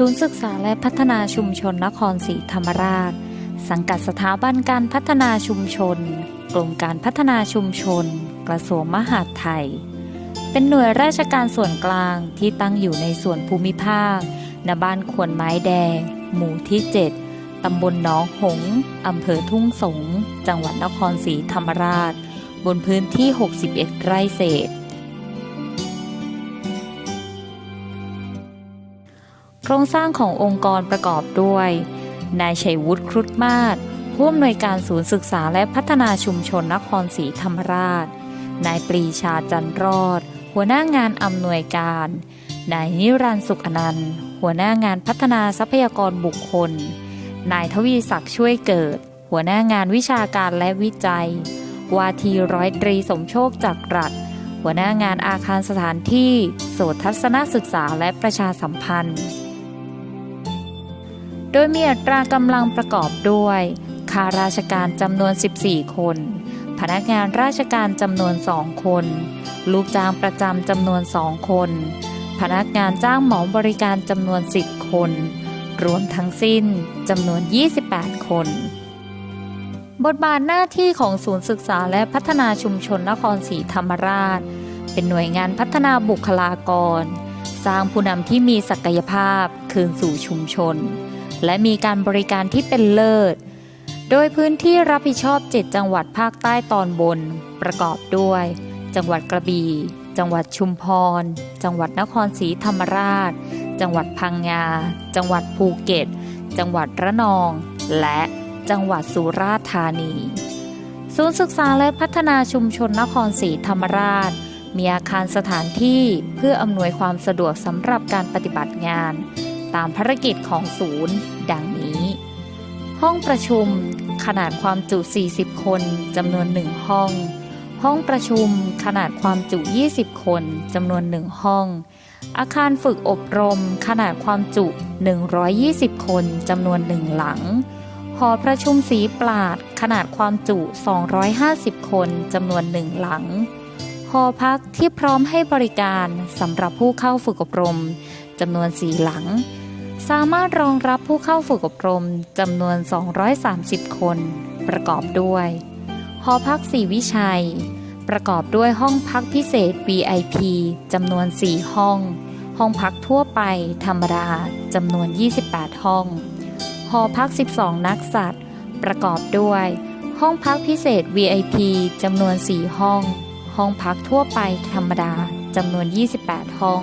ศูนย์ศึกษาและพัฒนาชุมชนนครศรีธรรมราช สังกัดสถาบันการพัฒนาชุมชน กรมการพัฒนาชุมชน กระทรวงมหาดไทย เป็นหน่วยราชการส่วนกลางที่ตั้งอยู่ในส่วนภูมิภาคณบ้านขวนไม้แดง หมู่ที่ 7 ตำบลหนองหงส์อำเภอทุ่งสง จังหวัดนครศรีธรรมราช บนพื้นที่ 61 ไร่เศษ โครงสร้างขององค์กรประกอบด้วย นายชัยวุฒิครุฑมาศผู้อำนวยการศูนย์ศึกษาและพัฒนาชุมชนนครศรีธรรมราช นายปรีชาจันรอด หัวหน้างานอำนวยการ นายนิรันดร์สุขอนันต์ หัวหน้างานพัฒนาทรัพยากรบุคคล นายทวีศักดิ์ช่วยเกิด หัวหน้างานวิชาการและวิจัย วาทีร้อยตรีสมโชคจากรัฐ หัวหน้างานอาคารสถานที่ โสตทัศนศึกษาและประชาสัมพันธ์ ดยมีอัตรากำลังประกอบด้วยข้าราชการจำนวน 14 คน พนักงานราชการจำนวน 2 คน ลูกจ้างประจำจำนวน 2 คน พนักงานจ้างหมอบริการจำนวน 10 คน รวมทั้งสิ้นจำนวน 28 คน บทบาทหน้าที่ของศูนย์ศึกษาและพัฒนาชุมชนนครศรีธรรมราช เป็นหน่วยงานพัฒนาบุคลากร สร้างผู้นำที่มีศักยภาพคืนสู่ชุมชน และมีการบริการที่เป็นเลิศ โดยพื้นที่รับผิดชอบ 7 จังหวัดภาคใต้ตอนบน ประกอบด้วย จังหวัดกระบี่ จังหวัดชุมพร จังหวัดนครศรีธรรมราช จังหวัดพังงา จังหวัดภูเก็ต จังหวัดระนอง และจังหวัดสุราษฎร์ธานี ศูนย์ศึกษาและพัฒนาชุมชนนครศรีธรรมราช มีอาคารสถานที่เพื่ออำนวยความสะดวกสำหรับการปฏิบัติงาน ตามภารกิจของศูนย์ ดังนี้ ห้องประชุมขนาดความจุ 40 คนจำนวนหนึ่งห้อง ห้องประชุมขนาดความจุ 20 คนจำนวนหนึ่งห้อง อาคารฝึกอบรมขนาดความจุ 120 คนจำนวนหนึ่งหลัง หอประชุมสีปราดขนาดความจุ 250 คนจำนวนหนึ่งหลังหอพักที่พร้อมให้บริการสำหรับผู้เข้าฝึกอบรมจำนวนสีหลัง สามารถรองรับผู้เข้าฝึกอบรมจำนวน 230 คน ประกอบด้วย หอพักสีวิชัย ประกอบด้วยห้องพักพิเศษ VIP จำนวน 4 ห้อง ห้องพักทั่วไปธรรมดาจำนวน 28 ห้อง หอพัก 12 นักสัตว์ ประกอบด้วย ห้องพักพิเศษ VIP จำนวน 4 ห้อง ห้องพักทั่วไปธรรมดาจำนวน 28 ห้อง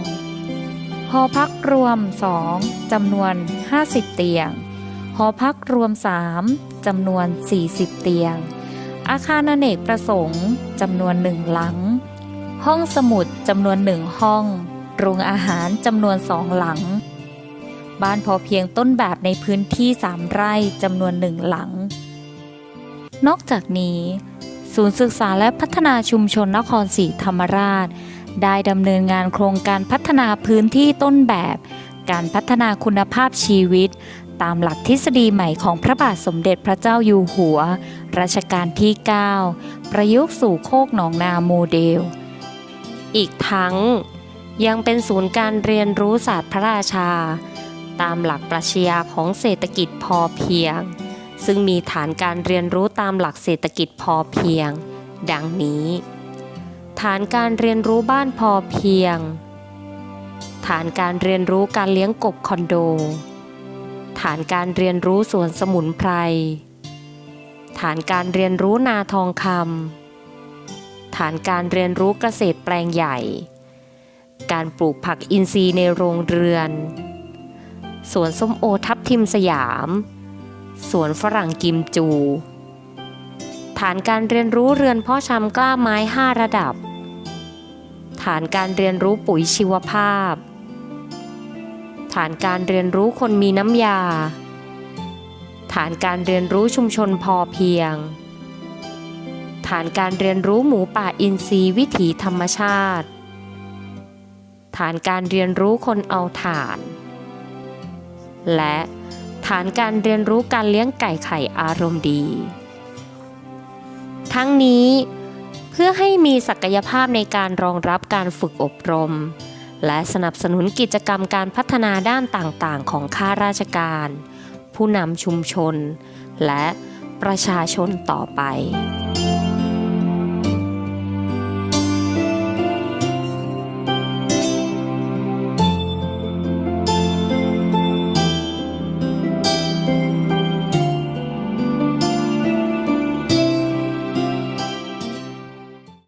หอพักรวม 2จำนวน 50 เตียง หอพักรวม 3จำนวน 40 เตียง อาคารอเนกประสงค์จำนวนหนึ่งหลัง ห้องสมุดจำนวนหนึ่งห้องโรงอาหารจำนวนสองหลัง บ้านพอเพียงต้นแบบในพื้นที่สามไร่จำนวนหนึ่งหลัง นอกจากนี้ ศูนย์ศึกษาและพัฒนาชุมชนนครศรีธรรมราช ได้ดำเนินงานโครงการพัฒนาพื้นที่ต้นแบบ การพัฒนาคุณภาพชีวิต ตามหลักทฤษฎีใหม่ของพระบาทสมเด็จพระเจ้าอยู่หัว รัชกาลที่ 9 ประยุกต์สู่โคกหนองนาโมเดล อีกทั้งยังเป็นศูนย์การเรียนรู้ศาสตร์พระราชา ตามหลักปรัชญาของเศรษฐกิจพอเพียง ซึ่งมีฐานการเรียนรู้ตามหลักเศรษฐกิจพอเพียง ดังนี้ ฐานการเรียนรู้บ้านพอเพียง ฐานการเรียนรู้การเลี้ยงกบคอนโด ฐานการเรียนรู้สวนสมุนไพร ฐานการเรียนรู้นาทองคำ ฐานการเรียนรู้เกษตรแปลงใหญ่ การปลูกผักอินทรีย์ในโรงเรือน สวนส้มโอทับทิมสยาม สวนฝรั่งกิมจู ฐานการเรียนรู้เรือนพ่อชำกล้าไม้ 5 ระดับ ฐานการเรียนรู้ปุ๋ยชีวภาพ ฐานการเรียนรู้คนมีน้ำยา ฐานการเรียนรู้ชุมชนพอเพียง ฐานการเรียนรู้หมูป่าอินทรีย์วิถีธรรมชาติ ฐานการเรียนรู้คนเอาถ่าน และฐานการเรียนรู้การเลี้ยงไก่ไข่อารมณ์ดี ทั้งนี้เพื่อให้มีศักยภาพในการรองรับการฝึกอบรม และสนับสนุนกิจกรรมการพัฒนาด้านต่างๆ ของข้าราชการ ผู้นำชุมชน และประชาชนต่อไป